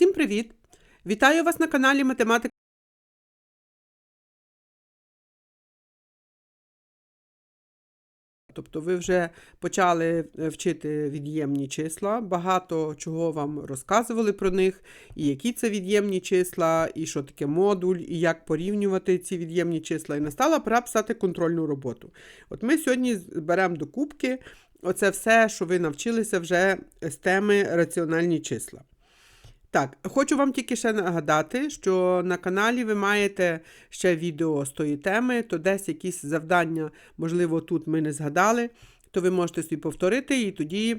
Всім привіт! Вітаю вас на каналі Математика. Тобто ви вже почали е, вчити від'ємні числа, багато чого вам розказували про них, і які це від'ємні числа, і що таке модуль, і як порівнювати ці від'ємні числа. І настала пора писати контрольну роботу. От ми сьогодні беремо до кубки оце все, що ви навчилися вже з теми раціональні числа. Так, хочу вам тільки ще нагадати, що на каналі ви маєте ще відео з тої теми, то десь якісь завдання, можливо, тут ми не згадали, то ви можете собі повторити і тоді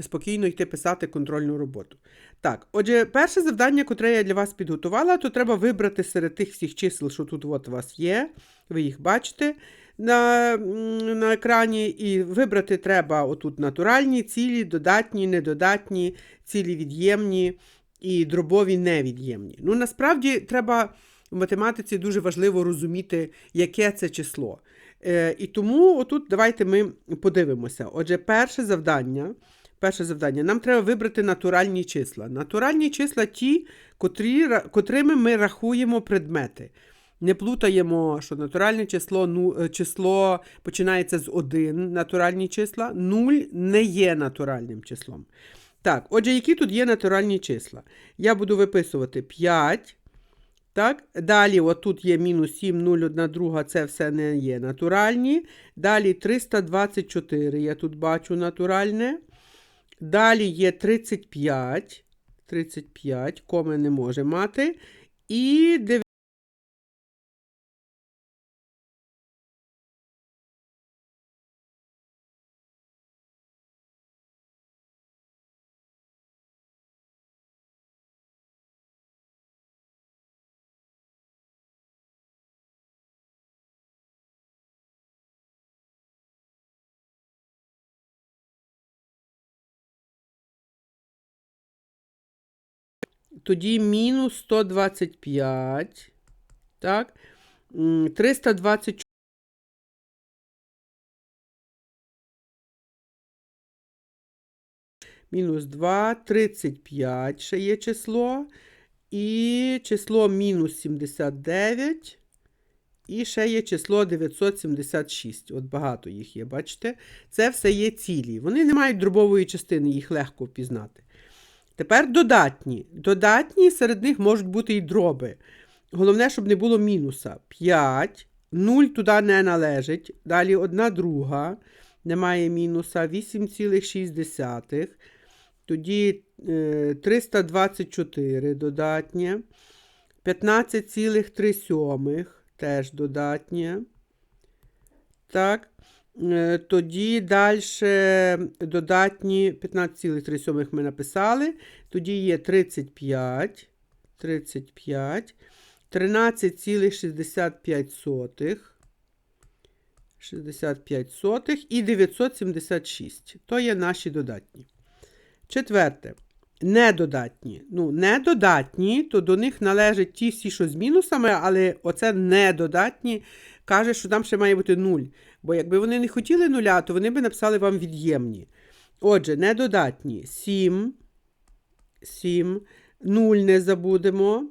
спокійно йти писати контрольну роботу. Так, отже, перше завдання, котре я для вас підготувала, то треба вибрати серед тих всіх чисел, що тут от у вас є, ви їх бачите на на екрані, і вибрати треба отут натуральні, цілі, додатні, недодатні, цілі від'ємні і дробові невід'ємні. Ну, насправді, треба в математиці дуже важливо розуміти, яке це число. Е, І тому отут давайте ми подивимося. Отже, перше завдання. Перше завдання. Нам треба вибрати натуральні числа. Натуральні числа ті, котрі, котрими ми рахуємо предмети. Не плутаємо, що натуральне число ну, е, число починається з 1, натуральні числа. 0 не є натуральним числом. Так, отже, які тут є натуральні числа? Я буду виписувати 5. Так, Далі, отут є мінус 7, 0, 1, 2, це все не є натуральні. Далі 324, я тут бачу натуральне. Далі є 35. 35, коми не може мати. І 9. Тоді мінус 125. Так. 324. Мінус 2, 35 ще є число. І число мінус 79. І ще є число 976. От багато їх є, бачите? Це все є цілі. Вони не мають дробової частини, їх легко впізнати. Тепер додатні. Додатні серед них можуть бути і дроби. Головне, щоб не було мінуса. 5. 0 туди не належить. Далі 1 друга. Немає мінуса. 8,6. Тоді 324 е, додатнє. 15,3 теж додатнє. Так. Е, тоді далі додатні 15,3 ми написали. Тоді є 35, 35, 13,65 65 сотих і 976. То є наші додатні. Четверте. Недодатні. Ну, недодатні, то до них належать ті всі, що з мінусами, але оце недодатні каже, що там ще має бути 0. Бо якби вони не хотіли нуля, то вони би написали вам від'ємні. Отже, недодатні. 7, 7, 0 не забудемо.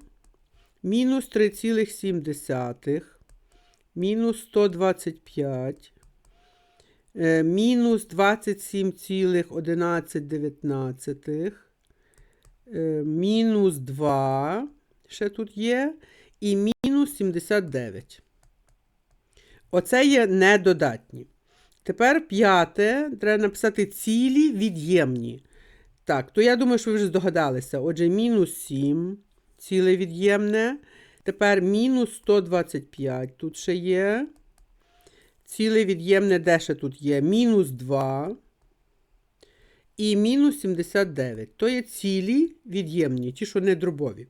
Мінус 3,7, мінус 125, е, мінус 27,11, е, мінус 2, ще тут є, і мінус 79. Оце є недодатні. Тепер п'яте, треба написати цілі від'ємні. Так, то я думаю, що ви вже здогадалися. Отже, мінус 7, ціле від'ємне. Тепер мінус 125 тут ще є. Ціле від'ємне, де ще тут є? Мінус 2. І мінус 79. То є цілі від'ємні, ті, що не дробові.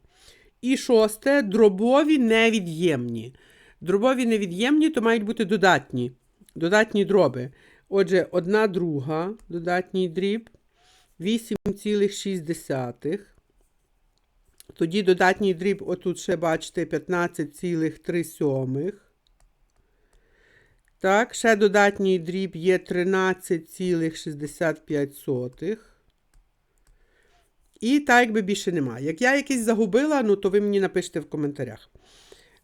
І шосте дробові невід'ємні. Дробові невід'ємні, то мають бути додатні. Додатні дроби. Отже, одна друга додатній дріб 8,6. Тоді додатній дріб, отут ще бачите, 15,3. Так, ще додатній дріб є 13,65. І так якби більше немає. Як я якийсь загубила, ну то ви мені напишете в коментарях.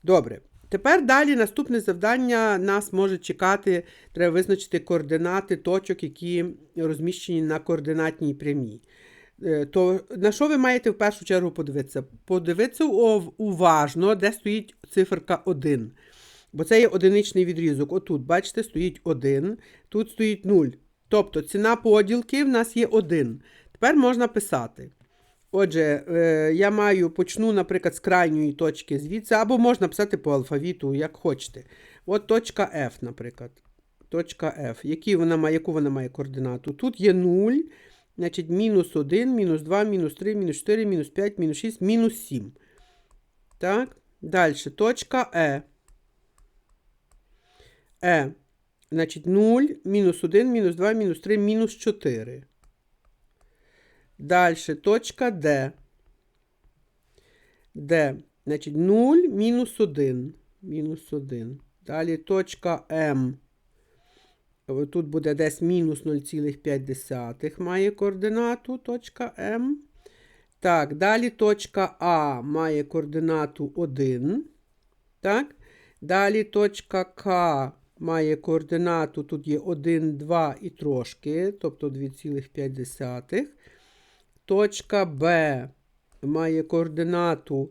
Добре. Тепер далі наступне завдання нас може чекати. Треба визначити координати точок, які розміщені на координатній прямій. Е, То на що ви маєте в першу чергу подивитися? Подивитися уважно, де стоїть циферка 1. Бо це є одиничний відрізок. Отут, бачите, стоїть 1, тут стоїть 0. Тобто ціна поділки в нас є 1. Тепер можна писати. Отже, е, я маю, почну, наприклад, з крайньої точки звідси, або можна писати по алфавіту, як хочете. От точка F, наприклад. Точка F. Які вона має, яку вона має координату? Тут є 0, значить, мінус 1, мінус 2, мінус 3, мінус 4, мінус 5, мінус 6, мінус 7. Так, далі. Точка Е. Е. Значить, 0, мінус 1, мінус 2, мінус 3, мінус 4. Далі, точка Д. Д. Значить, 0, мінус 1. Мінус 1. Далі точка М. Тут буде десь мінус 0,5 має координату точка М. Так, далі точка А має координату 1. Так. Далі точка К має координату, тут є 1, 2 і трошки, тобто 2,5. Точка Б має координату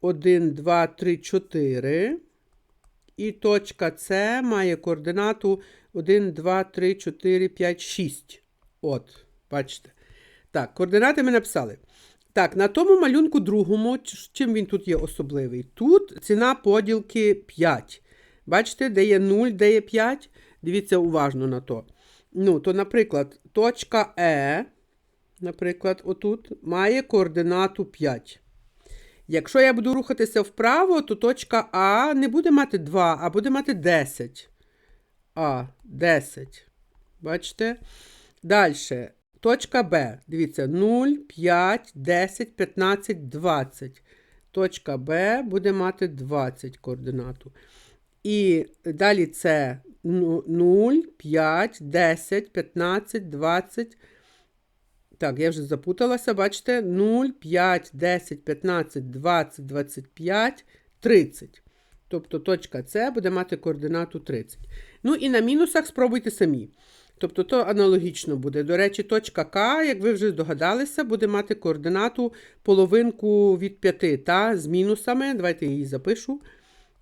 1, 2, 3, 4. І точка С має координату 1, 2, 3, 4, 5, 6. От, бачите. Так, координати ми написали. Так, на тому малюнку другому, чим він тут є особливий? Тут ціна поділки 5. Бачите, де є 0, де є 5? Дивіться уважно на то. Ну, то, наприклад, точка Е, наприклад, отут, має координату 5. Якщо я буду рухатися вправо, то точка А не буде мати 2, а буде мати 10. А, 10. Бачите? Далі. Точка Б. Дивіться, 0, 5, 10, 15, 20. Точка Б буде мати 20 координату. І далі це 0, 5, 10, 15, 20. Так, я вже запуталася, бачите, 0, 5, 10, 15, 20, 25, 30. Тобто точка С буде мати координату 30. Ну і на мінусах спробуйте самі. Тобто то аналогічно буде. До речі, точка К, як ви вже здогадалися, буде мати координату половинку від 5, та, з мінусами. Давайте її запишу.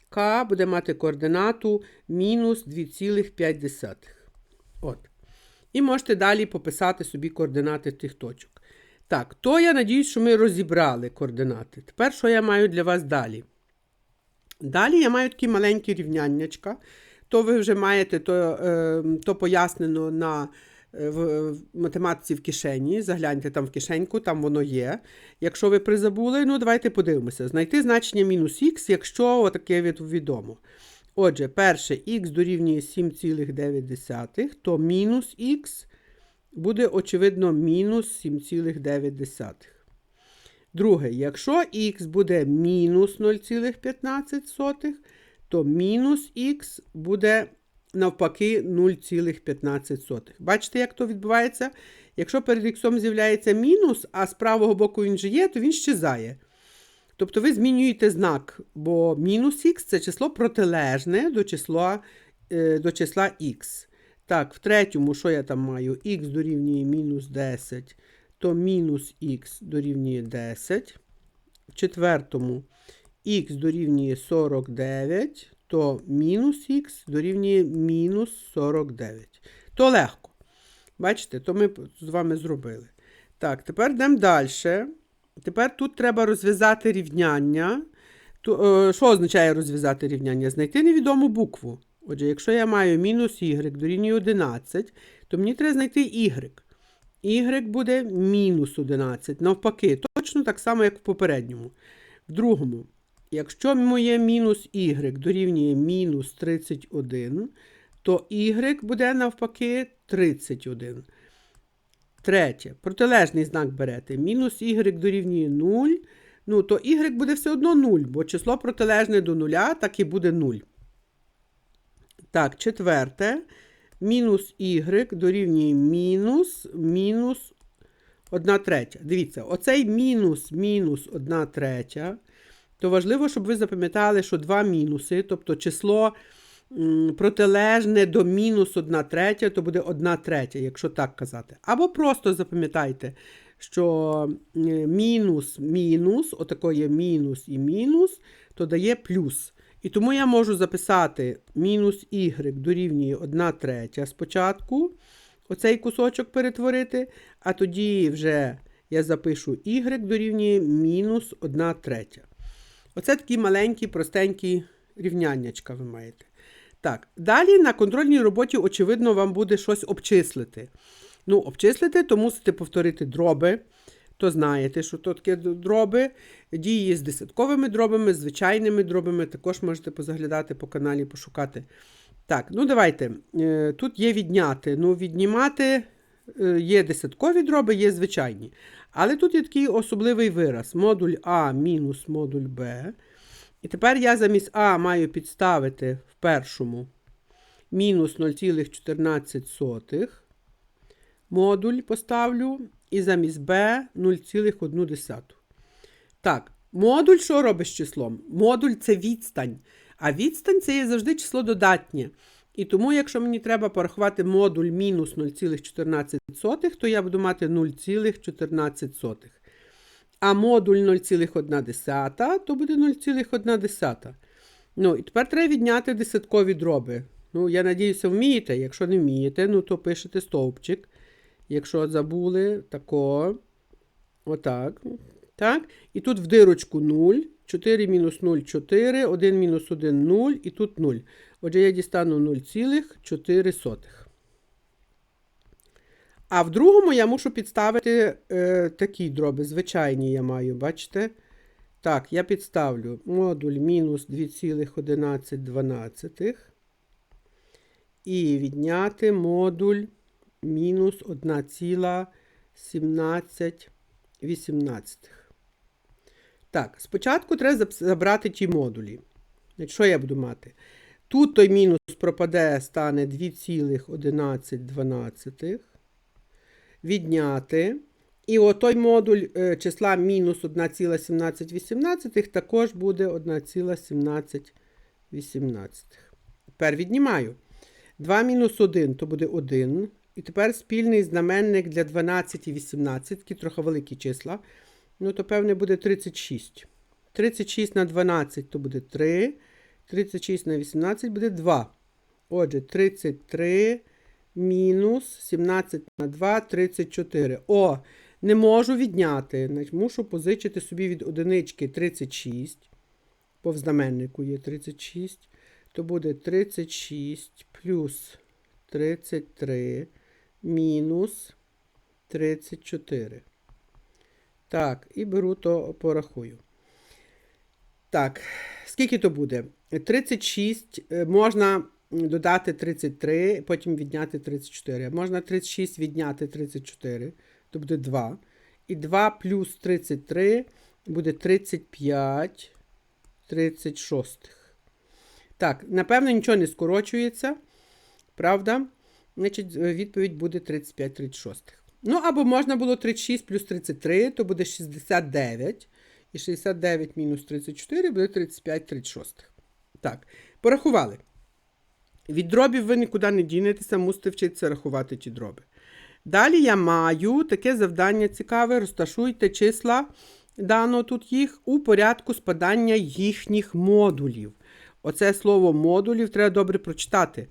К буде мати координату мінус 2,5. От. І можете далі пописати собі координати тих точок. Так, то я надіюсь, що ми розібрали координати. Тепер що я маю для вас далі? Далі я маю такі маленькі рівняннячка. То ви вже маєте то, е, то пояснено на е, в, математиці в кишені. Загляньте там в кишеньку, там воно є. Якщо ви призабули, ну давайте подивимося. Знайти значення мінус х, якщо отаке відомо. Отже, перше х дорівнює 7,9, то мінус х буде, очевидно, мінус 7,9. Друге, якщо х буде мінус 0,15, то мінус х буде навпаки 0,15. Бачите, як то відбувається? Якщо перед х з'являється мінус, а з правого боку він же є, то він щезає. Тобто ви змінюєте знак, бо мінус х це число протилежне до числа, е, до числа х. Так, в третьому, що я там маю? х дорівнює мінус 10, то мінус х дорівнює 10. В четвертому х дорівнює 49, то мінус х дорівнює мінус 49. То легко. Бачите, то ми з вами зробили. Так, тепер йдемо далі. Тепер тут треба розв'язати рівняння. Е, що означає розв'язати рівняння? Знайти невідому букву. Отже, якщо я маю мінус y дорівнює 11, то мені треба знайти y. Y буде мінус 11. Навпаки, точно так само, як в попередньому. В другому, якщо моє мінус y дорівнює мінус 31, то y буде навпаки 31. Третє. Протилежний знак берете. Мінус y дорівнює 0. Ну, то y буде все одно 0, бо число протилежне до нуля, так і буде 0. Так, четверте. Мінус y дорівнює мінус, мінус 1 третя. Дивіться, оцей мінус мінус 1 третя, то важливо, щоб ви запам'ятали, що два мінуси, тобто число протилежне до мінус 1 третя, то буде 1 третя, якщо так казати. Або просто запам'ятайте, що мінус мінус, отако є мінус і мінус, то дає плюс. І тому я можу записати мінус y дорівнює 1 третя спочатку, оцей кусочок перетворити, а тоді вже я запишу y дорівнює мінус 1 третя. Оце такі маленькі, простенькі рівняннячка ви маєте. Так, далі на контрольній роботі, очевидно, вам буде щось обчислити. Ну, обчислити, то мусите повторити дроби. То знаєте, що то таке дроби. Дії з десятковими дробами, звичайними дробами. Також можете позаглядати по каналі, пошукати. Так, ну давайте. Е, Тут є відняти. Ну, віднімати е, є десяткові дроби, є звичайні. Але тут є такий особливий вираз: модуль А мінус модуль Б. І тепер я замість А маю підставити в першому мінус 0,14 модуль поставлю. І замість b 0,1. Так, модуль що робить з числом? Модуль це відстань. А відстань це є завжди число додатнє. І тому, якщо мені треба порахувати модуль мінус 0,14, то я буду мати 0,14. А модуль 0,1, то буде 0,1. Ну, і тепер треба відняти десяткові дроби. Ну, я надіюся, вмієте. Якщо не вмієте, ну то пишете стовпчик. Якщо забули, тако. Отак. Так. І тут в дирочку 0. 4 мінус 0 4, 1 мінус 1 0 і тут 0. Отже, я дістану 0,4. А в другому я мушу підставити е, такі дроби. Звичайні я маю, бачите? Так, я підставлю модуль мінус 2,11. І відняти модуль мінус 1,17. Так, спочатку треба забрати ті модулі. Що я буду мати? Тут той мінус пропаде, стане 2,11. Відняти. І отой модуль е, числа мінус 1,1718 також буде 1,1718. Тепер віднімаю. 2 мінус 1 то буде 1. І тепер спільний знаменник для 12 і 18, такі трохи великі числа. Ну, то, певне, буде 36. 36 на 12 то буде 3. 36 на 18 буде 2. Отже, 33 мінус 17 на 2 34. О, не можу відняти. Мушу позичити собі від одинички 36. Бо в знаменнику є 36. То буде 36 плюс 33 мінус 34. Так, і беру то порахую. Так, скільки то буде? 36 е, можна додати 33, потім відняти 34. Можна 36 відняти 34, то буде 2. І 2 плюс 33 буде 35, 36. Так, напевно, нічого не скорочується. Правда? Значить, відповідь буде 35-36. Ну, або можна було 36 плюс 33, то буде 69. І 69 мінус 34 буде 35-36. Так, порахували. Від дробів ви нікуди не дінетеся, мусите вчитися рахувати ті дроби. Далі я маю таке завдання цікаве: розташуйте числа, дано тут їх, у порядку спадання їхніх модулів. Оце слово модулів треба добре прочитати.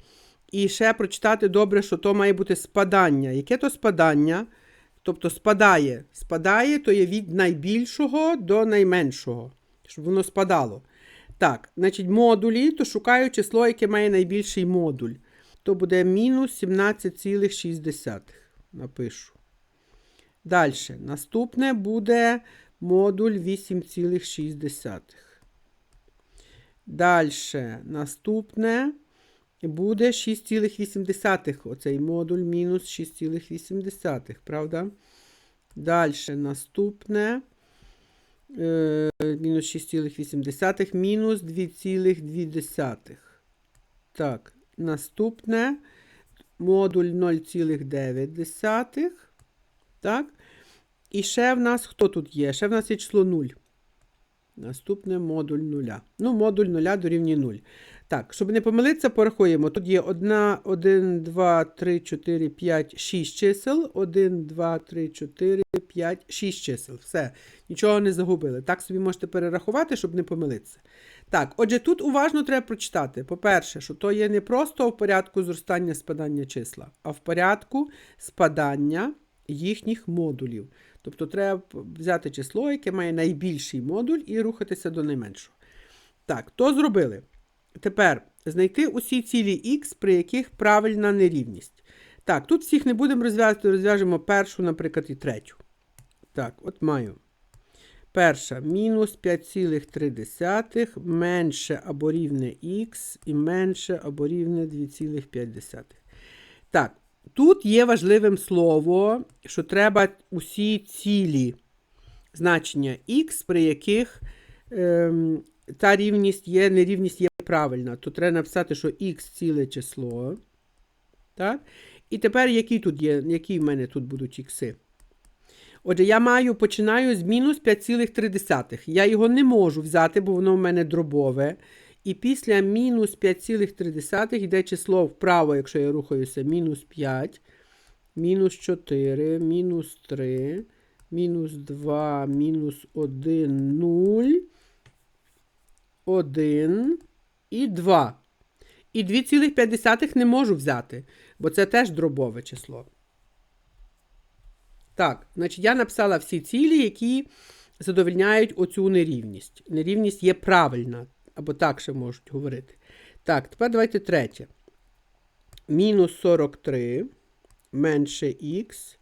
І ще прочитати добре, що то має бути спадання. Яке то спадання? Тобто спадає. Спадає, то є від найбільшого до найменшого, щоб воно спадало. Так, значить, модулі, то шукаю число, яке має найбільший модуль. То буде мінус 17,6. Напишу. Далі. Наступне буде модуль 8,6. Далі. Наступне буде 6,8. Оцей модуль мінус 6,8, правда? Далі наступне. Мінус 6,8, мінус 2,2. Так, наступне модуль 0,9. Так. І ще в нас хто тут є? Ще в нас є число 0. Наступне модуль 0. Ну, модуль 0 дорівнює 0. Так, щоб не помилитися, порахуємо. Тут є 1, 1, 2, 3, 4, 5, 6 чисел. 1, 2, 3, 4, 5, 6 чисел. Все, нічого не загубили. Так собі можете перерахувати, щоб не помилитися. Так, отже, тут уважно треба прочитати. По-перше, що то є не просто в порядку зростання спадання числа, а в порядку спадання їхніх модулів. Тобто треба взяти число, яке має найбільший модуль, і рухатися до найменшого. Так, то зробили. Тепер знайти усі цілі х, при яких правильна нерівність. Так, тут всіх не будемо розв'язати, розв'яжемо першу, наприклад, і третю. Так, от маю. Перша мінус 5,3 менше або рівне х і менше або рівне 2,5. Так, тут є важливим слово, що треба усі цілі значення х, при яких ем, та рівність є, нерівність є правильна. То треба написати, що х ціле число. Так? І тепер які тут є, які в мене тут будуть ікси? Отже, я маю, починаю з мінус 5,3. Я його не можу взяти, бо воно в мене дробове. І після мінус 5,3 йде число вправо, якщо я рухаюся, мінус 5, мінус 4, мінус 3, мінус 2, мінус 1, 0, 1 і 2. І 2,5 не можу взяти, бо це теж дробове число. Так, значить, я написала всі цілі, які задовольняють оцю нерівність. Нерівність є правильна, або так ще можуть говорити. Так, тепер давайте третє. Мінус 43 менше х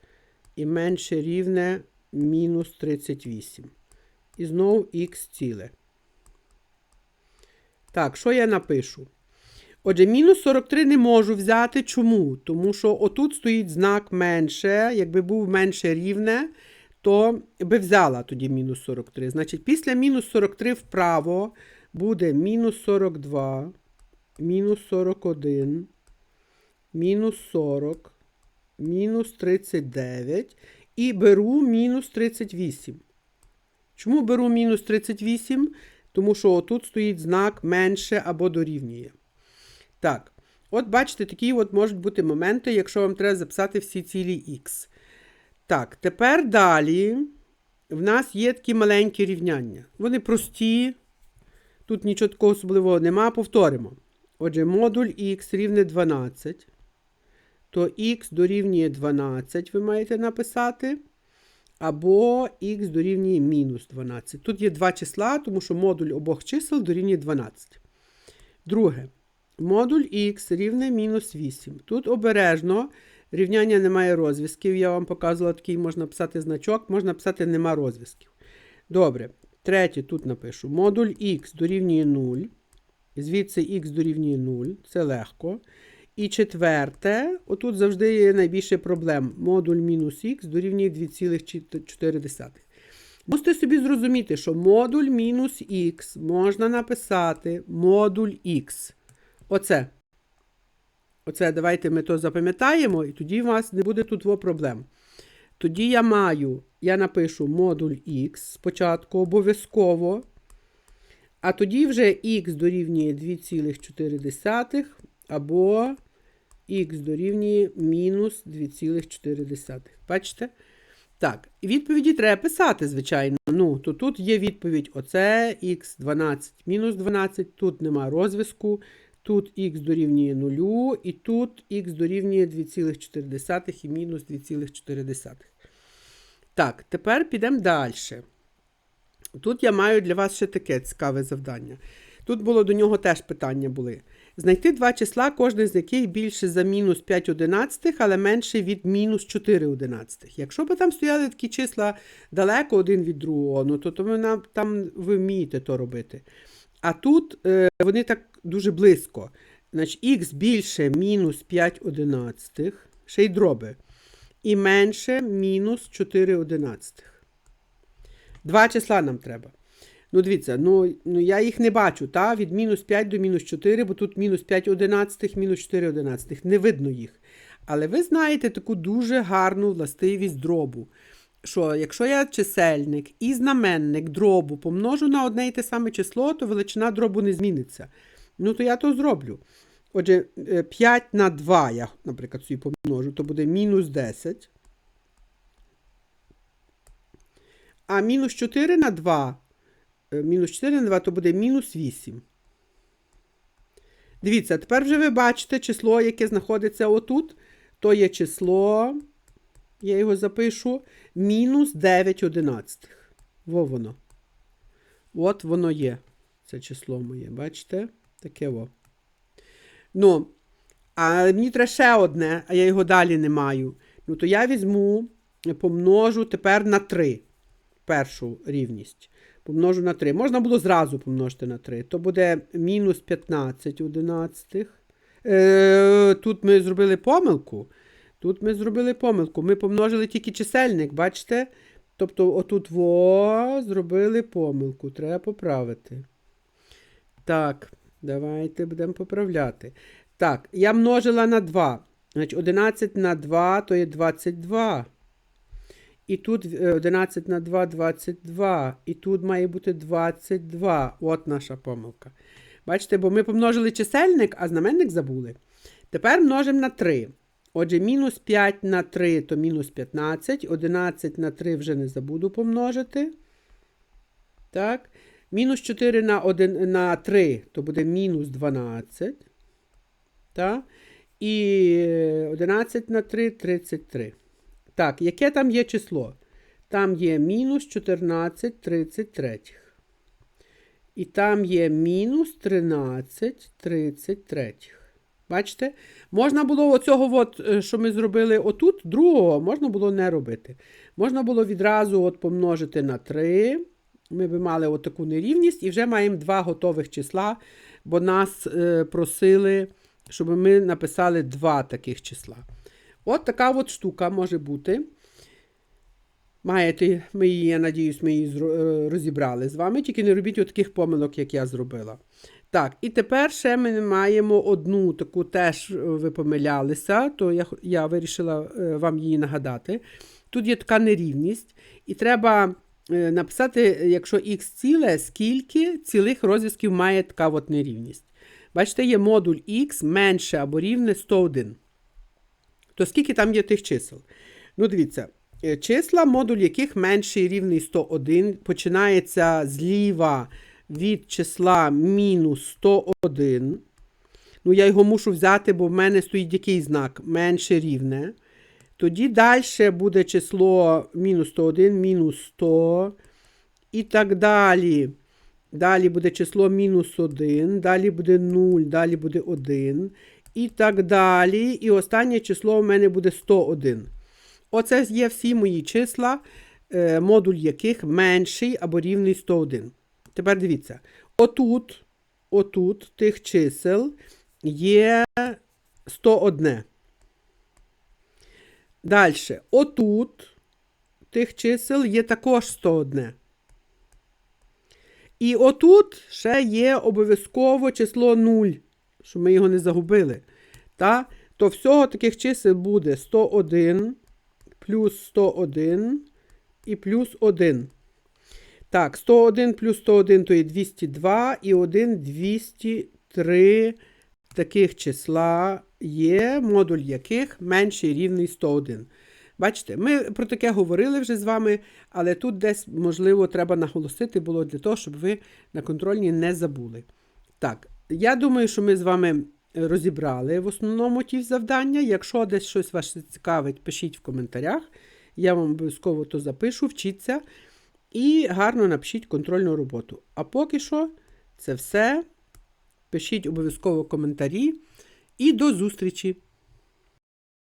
і менше рівне мінус 38. І знову х ціле. Так, що я напишу? Отже, мінус 43 не можу взяти. Чому? Тому що отут стоїть знак менше. Якби був менше рівне, то би взяла тоді мінус 43. Значить, після мінус 43 вправо буде мінус 42, мінус 41, мінус 40, мінус 39 і беру мінус 38. Чому беру мінус 38? Тому що отут стоїть знак менше або дорівнює. Так, от бачите, такі от можуть бути моменти, якщо вам треба записати всі цілі х. Так, тепер далі в нас є такі маленькі рівняння. Вони прості. Тут нічого такого особливого нема. Повторимо. Отже, модуль х рівне 12. То х дорівнює 12, ви маєте написати. Або х дорівнює мінус 12. Тут є два числа, тому що модуль обох чисел дорівнює 12. Друге. Модуль х рівне мінус 8. Тут обережно рівняння немає розв'язків. Я вам показувала такий, можна писати значок, можна писати нема розв'язків. Добре. Третє, тут напишу. Модуль х дорівнює 0. Звідси х дорівнює 0. Це легко. І четверте, отут завжди є найбільше проблем. Модуль мінус х дорівнює 2,4. Мусите собі зрозуміти, що модуль мінус х можна написати модуль х. Оце. Оце, давайте ми то запам'ятаємо, і тоді у вас не буде тут проблем. Тоді я маю, я напишу модуль х спочатку обов'язково. А тоді вже х дорівнює 2,4 або х дорівнює мінус 2,4. Бачите? Так, відповіді треба писати, звичайно. Ну, то тут є відповідь: оце х 12 мінус 12, тут нема розв'язку. Тут х дорівнює 0, і тут х дорівнює 2,4 і мінус 2,4. Так, тепер підемо далі. Тут я маю для вас ще таке цікаве завдання. Тут було до нього теж питання були. Знайти два числа, кожне з яких більше за мінус 5 одинадцятих, але менше від мінус 4 одинадцятих. Якщо б там стояли такі числа далеко один від другого, ну то, то ви, там ви вмієте то робити. А тут е, вони так дуже близько. Значить, х більше мінус 5 одинадцятих, ще й дроби. І менше мінус 4 одинадцятих. Два числа нам треба. Ну, дивіться, ну, ну я їх не бачу, та? від мінус 5 до мінус 4, бо тут мінус 5 одинадцятих, мінус 4 одинадцятих. Не видно їх. Але ви знаєте таку дуже гарну властивість дробу. що якщо я чисельник і знаменник дробу помножу на одне і те саме число, то величина дробу не зміниться. Ну, то я то зроблю. Отже, е, 5 на 2 я, наприклад, собі помножу, то буде мінус 10. А мінус 4 на 2, е, мінус 4 на 2, то буде мінус 8. Дивіться, тепер вже ви бачите число, яке знаходиться отут. То є число, я його запишу, мінус 9 одинадцятих. Во воно. От воно є. Це число моє, бачите? Таке во. Ну, а мені треба ще одне, а я його далі не маю. Ну, то я візьму, помножу тепер на 3. Першу рівність. Помножу на 3. Можна було зразу помножити на 3. То буде мінус 15 одинадцятих. Е, тут ми зробили помилку. Тут ми зробили помилку. Ми помножили тільки чисельник, бачите? Тобто, отут во зробили помилку. Треба поправити. Так, давайте будемо поправляти. Так, я множила на 2. Значить, 11 на 2 то є 22. І тут е, 11 на 2 22. І тут має бути 22. От наша помилка. Бачите, бо ми помножили чисельник, а знаменник забули. Тепер множимо на 3. Отже, мінус 5 на 3 то мінус 15. 11 на 3 вже не забуду помножити. Так. Мінус 4 на, 1, на 3 то буде мінус 12. Так. І 11 на 3 33. Так, яке там є число? Там є мінус 14 33. І там є мінус 13 33. Бачите? Можна було оцього, от, е, що ми зробили отут, другого, можна було не робити. Можна було відразу от помножити на 3. Ми би мали отаку нерівність і вже маємо два готових числа, бо нас е, просили, щоб ми написали два таких числа. От така от штука може бути. Маєте, ми її, я надіюсь, ми її е, розібрали з вами, тільки не робіть таких помилок, як я зробила. Так, і тепер ще ми маємо одну таку теж е, ви помилялися, то я, я вирішила е, вам її нагадати. Тут є така нерівність, і треба написати, якщо х ціле, скільки цілих розв'язків має така от нерівність. Бачите, є модуль х менше або рівне 101 то скільки там є тих чисел? Ну, дивіться, е, числа, модуль яких менший рівний 101, починається зліва від числа мінус 101. Ну, я його мушу взяти, бо в мене стоїть який знак менше рівне. Тоді далі буде число мінус 101, мінус 100 і так далі. Далі буде число мінус 1, далі буде 0, далі буде 1 і так далі. І останнє число у мене буде 101. Оце є всі мої числа, е, модуль яких менший або рівний 101. Тепер дивіться. Отут, отут тих чисел є 101. Далі. Отут тих чисел є також 101. І отут ще є обов'язково число 0, щоб ми його не загубили. Та? То всього таких чисел буде 101 плюс 101 і плюс 1. Так, 101 плюс 101 то є 202 і 1 203 таких числа є, модуль яких менший рівний 101. Бачите, ми про таке говорили вже з вами, але тут десь, можливо, треба наголосити було для того, щоб ви на контрольні не забули. Так, я думаю, що ми з вами розібрали в основному ті завдання. Якщо десь щось вас цікавить, пишіть в коментарях. Я вам обов'язково то запишу, вчіться і гарно напишіть контрольну роботу. А поки що, це все. Пишіть обов'язково коментарі і до зустрічі!